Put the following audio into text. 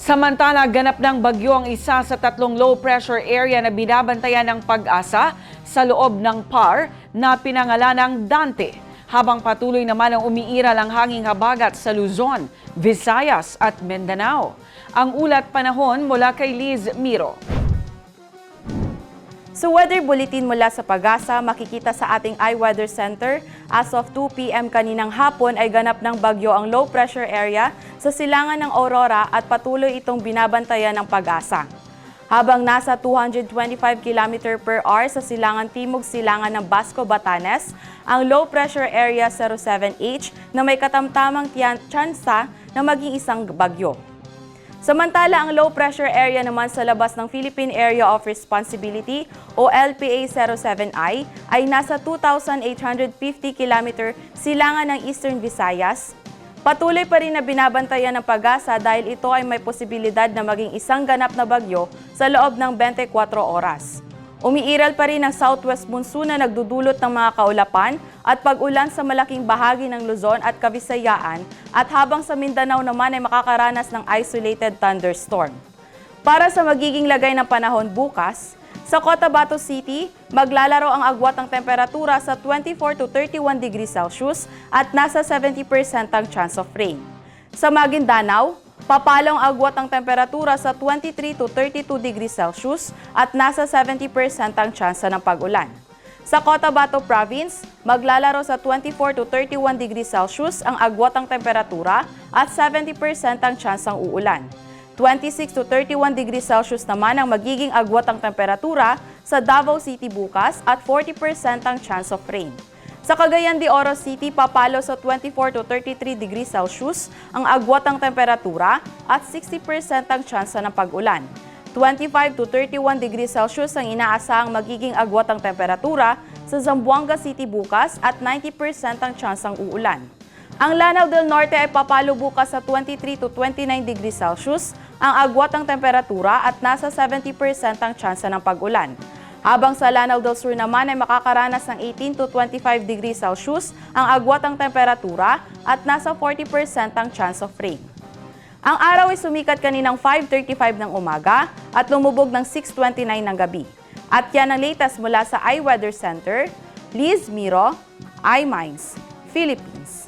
Samantala, ganap ng bagyo ang isa sa tatlong low pressure area na binabantayan ng pag-asa sa loob ng PAR na pinangalanang Dante. Habang patuloy naman ang umiiral ang hanging habagat sa Luzon, Visayas at Mindanao. Ang ulat panahon mula kay Liz Miro. Sa weather bulletin mula sa Pagasa, makikita sa ating iWeather Center, as of 2 p.m. kaninang hapon ay ganap ng bagyo ang low pressure area sa silangan ng Aurora at patuloy itong binabantayan ng Pagasa. Habang nasa 225 km per hour sa silangan timog silangan ng Basco, Batanes, ang low pressure area 07H na may katamtamang tiyan- tsansa na maging isang bagyo. Samantala, ang low pressure area naman sa labas ng Philippine Area of Responsibility o LPA-07I ay nasa 2,850 km silangan ng Eastern Visayas. Patuloy pa rin na binabantayan ng pag-asa dahil ito ay may posibilidad na maging isang ganap na bagyo sa loob ng 24 oras. Umiiral pa rin ang southwest monsoon na nagdudulot ng mga kaulapan at pag-ulan sa malaking bahagi ng Luzon at Kabisayaan at habang sa Mindanao naman ay makakaranas ng isolated thunderstorm. Para sa magiging lagay ng panahon bukas, sa Cotabato City, maglalaro ang agwat ng temperatura sa 24 to 31 degrees Celsius at nasa 70% ang chance of rain. Sa Maguindanao, papalong agwat ang temperatura sa 23 to 32 degrees Celsius at nasa 70% ang tsansa ng pag-ulan. Sa Cotabato Province, maglalaro sa 24 to 31 degrees Celsius ang agwat ang temperatura at 70% ang tsansang uulan. 26 to 31 degrees Celsius naman ang magiging agwat ang temperatura sa Davao City bukas at 40% ang chance of rain. Sa Cagayan de Oro City, papalo sa 24 to 33 degrees Celsius ang agwat ang temperatura at 60% ang tsansa ng pag-ulan. 25 to 31 degrees Celsius ang inaasahang magiging agwat ang temperatura sa Zamboanga City bukas at 90% ang tsansang uulan. Ang Lanao del Norte ay papalo bukas sa 23 to 29 degrees Celsius ang agwat ng temperatura at nasa 70% ang tsansa ng pag-ulan. Habang sa Lanao del Sur naman ay makakaranas ng 18 to 25 degrees Celsius ang agwat ng temperatura at nasa 40% ang chance of rain. Ang araw ay sumikat kaninang 5.35 ng umaga at lumubog ng 6.29 ng gabi. At yan ang latest mula sa iWeather Center, Liz Miro, iMinds, Philippines.